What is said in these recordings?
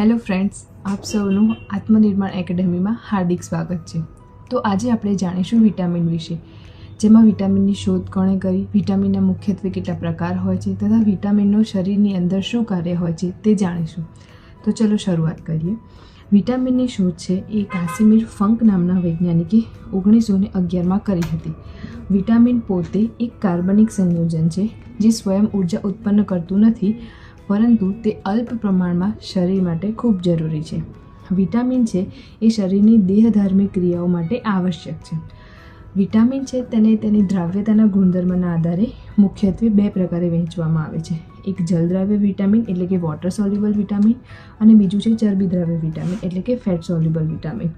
Hello friends, આપ સૌનું આત્મનિર્માણ એકેડેમીમાં હાર્દિક સ્વાગત છે. તો આજે આપણે જાણીશું વિટામિન વિશે. જેમાં વિટામિનની શોધ કોણે કરી, વિટામિનના મુખ્યત્વે કેટલા પ્રકાર હોય છે તથા વિટામિનનું શરીરની અંદર શું કાર્ય હોય છે તે જાણીશું. તો ચલો શરૂઆત કરીએ. વિટામિનની શોધ છે એ કાસિમીર ફંક નામના વૈજ્ઞાનિકે ઓગણીસો ને અગિયારમાં કરી હતી. વિટામિન પોતે એક કાર્બનિક સંયોજન છે જે સ્વયં ઊર્જા ઉત્પન્ન કરતું નથી પરંતુ તે અલ્પ પ્રમાણમાં શરીર માટે ખૂબ જરૂરી છે. વિટામિન છે એ શરીરની દેહધાર્મિક ક્રિયાઓ માટે આવશ્યક છે. વિટામિન છે તેને તેની દ્રાવ્યતાના ગુણધર્મના આધારે મુખ્યત્વે બે પ્રકારે વહેંચવામાં આવે છે. એક જલદ્રાવ્ય વિટામિન એટલે કે વોટર સોલ્યુબલ વિટામિન અને બીજું છે ચરબીદ્રાવ્ય વિટામિન એટલે કે ફેટ સોલ્યુબલ વિટામિન.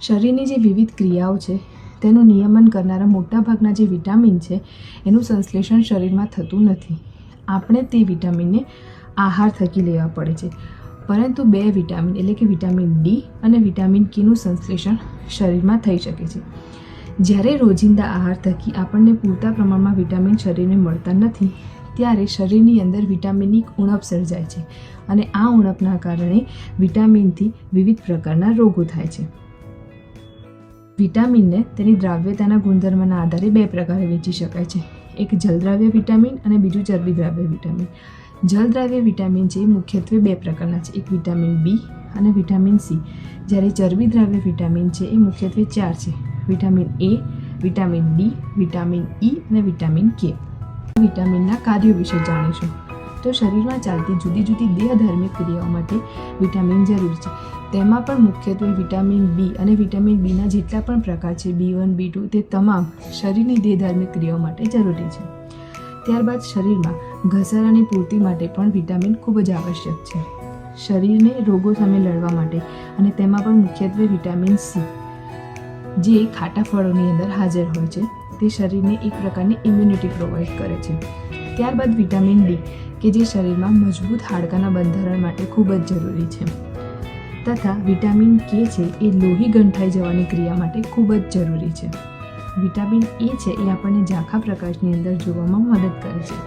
શરીરની જે વિવિધ ક્રિયાઓ છે, તેનું નિયમન કરનારા મોટાભાગના જે વિટામિન છે, એનું સંશ્લેષણ શરીરમાં થતું નથી. આપણે તે વિટામિનને આહાર થકી લેવા પડે છે. પરંતુ બે વિટામિન એટલે કે વિટામિન ડી અને વિટામિન કેનું સંશ્લેષણ શરીરમાં થઈ શકે છે. જ્યારે રોજિંદા આહાર થકી આપણને પૂરતા પ્રમાણમાં વિટામિન શરીરને મળતા નથી, ત્યારે શરીરની અંદર વિટામિનની ઉણપ સર્જાય છે અને આ ઉણપના કારણે વિટામિનથી વિવિધ પ્રકારના રોગો થાય છે. વિટામિનને તેની દ્રાવ્યતાના ગુણધર્મના આધારે બે પ્રકારે વેચી શકાય છે. એક જલદ્રાવ્ય વિટામિન અને બીજું ચરબીદ્રાવ્ય વિટામિન. જલદ્રાવ્ય વિટામિન છે મુખ્યત્વે બે પ્રકારના છે. એક વિટામિન બી અને વિટામિન સી. જ્યારે ચરબીદ્રાવ્ય વિટામિન છે એ મુખ્યત્વે ચાર છે. Vitamin A, vitamin D, vitamin E અને વિટામિન કે. વિટામિનના કાર્યો વિશે જાણીશું. તો શરીરમાં ચાલતી જુદી જુદી દેહધાર્મિક ક્રિયાઓ માટે વિટામિન જરૂરી છે. તેમાં પણ મુખ્યત્વે વિટામિન બી અને વિટામિન બીના જેટલા પણ પ્રકાર છે, બી વન, બી ટુ, તે તમામ શરીરની દેહધાર્મિક ક્રિયાઓ માટે જરૂરી છે. ત્યારબાદ શરીરમાં ઘસારાની પૂર્તિ માટે પણ વિટામિન ખૂબ જ આવશ્યક છે. શરીરને રોગો સામે લડવા માટે અને તેમાં પણ મુખ્યત્વે વિટામિન સી, જે ખાટા ફળોની અંદર હાજર હોય છે. તે શરીરને એક પ્રકારની ઇમ્યુનિટી પ્રોવાઈડ કરે છે. ત્યારબાદ વિટામિન ડી, કે જે શરીરમાં મજબૂત હાડકાના બંધારણ માટે ખૂબ જ જરૂરી છે. તથા વિટામિન કે છે એ લોહી ગંઠાઈ જવાની ક્રિયા માટે ખૂબ જ જરૂરી છે. વિટામિન એ છે એ આપણને ઝાંખા પ્રકાશની અંદર જોવામાં મદદ કરે છે.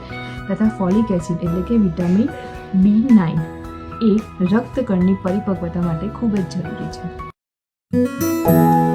તથા ફોલિક એસિડ એટલે કે વિટામિન બી નાઇન એ રક્તકણની પરિપક્વતા માટે ખૂબ જ જરૂરી છે.